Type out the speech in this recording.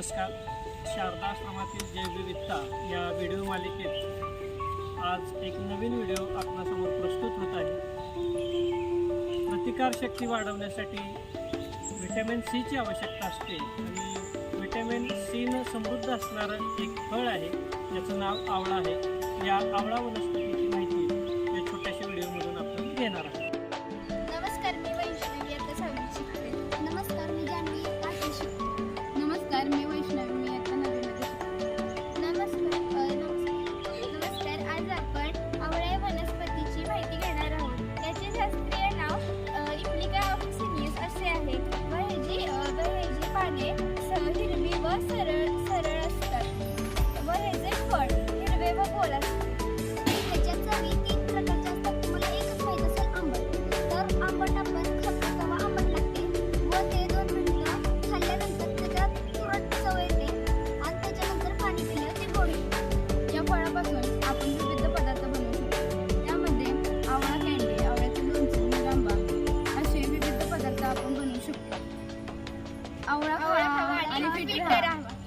नमस्कार. शारदाश्रमातील जैवविविधता या व्हिडिओ मालिकेत आज एक नवीन व्हिडिओ आपणासमोर प्रस्तुत होत आहे. प्रतिकारशक्ती वाढवण्यासाठी व्हिटॅमिन सीची आवश्यकता असते आणि व्हिटॅमिन सीनं समृद्ध असणारं एक फळ आहे ज्याचं नाव आवळा आहे. या आवळा वनस्पतीची माहिती या छोट्याशा व्हिडिओमधून आपण घेणार आहोत. शास्त्रीय नाव इप्लिका ऑफिसिनियस असे आहे. व ह्याची व ह्याची पाने हिरवी व सरळ सरळ असतात. व ह्याचे फळ हिरवे व गोल असतात. ह्याच्या चवी तीन प्रकारच्या असतात. तुम्हाला एकच माहीत असेल आंबट तर आंबट शकतो. आवळा खावा आणि फिट राहा.